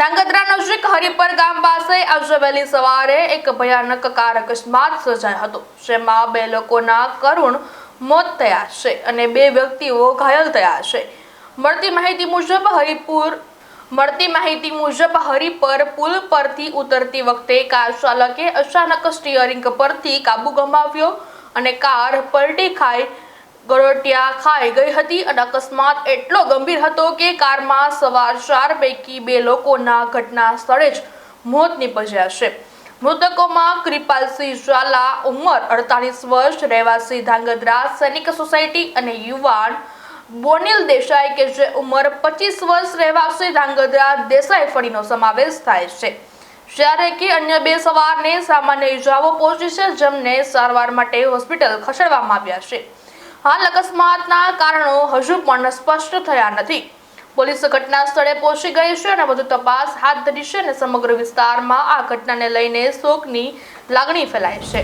ધાંગધ્રા નજીક હરિપર ગામ પાસે આજે વહેલી સવારે એક ભયાનક કાર અકસ્માત સર્જાયો હતો, જેમાં બે લોકોના કરુણ મોત થયા છે અને બે વ્યક્તિઓ ઘાયલ થયા છે. મળતી માહિતી મુજબ હરિપુર, મળતી માહિતી મુજબ હરિપર પુલ પરથી ઉતરતી વખતે કાર ચાલકે અચાનક સ્ટીયરિંગ પરથી કાબુ ગમાવ્યો અને કાર પલટી ખાઈ ગરોટિયા ખાઈ ગઈ હતી અને અકસ્માત એટલો ગંભીર હતો કે કારમાં સવાર ચાર પૈકી બે લોકોના ઘટના સ્થળે જ મોત નીપજ્યા છે. મૃતકોમાં કૃપાલસિંહ ઝાલા ઉંમર અડતાલીસ વર્ષ, રહેવાસી ધાંગધ્રા, સૈનિક સોસાયટી અને યુવાન બોનિલ દેસાઈ કે જે ઉંમર પચીસ વર્ષ, રહેવાસી ધાંગધ્રા દેસાઈ ફળીનો સમાવેશ થાય છે. જ્યારે કે અન્ય બે સવારને સામાન્ય ઇજાઓ પહોંચી છે, જેમને સારવાર માટે હોસ્પિટલ ખસેડવામાં આવ્યા છે. હાલ અકસ્માતના કારણો હજુ પણ સ્પષ્ટ થયા નથી. પોલીસ ઘટના સ્થળે પહોંચી ગઈ છે અને વધુ તપાસ હાથ ધરી છે અને સમગ્ર વિસ્તારમાં આ ઘટનાને લઈને શોકની લાગણી ફેલાય છે.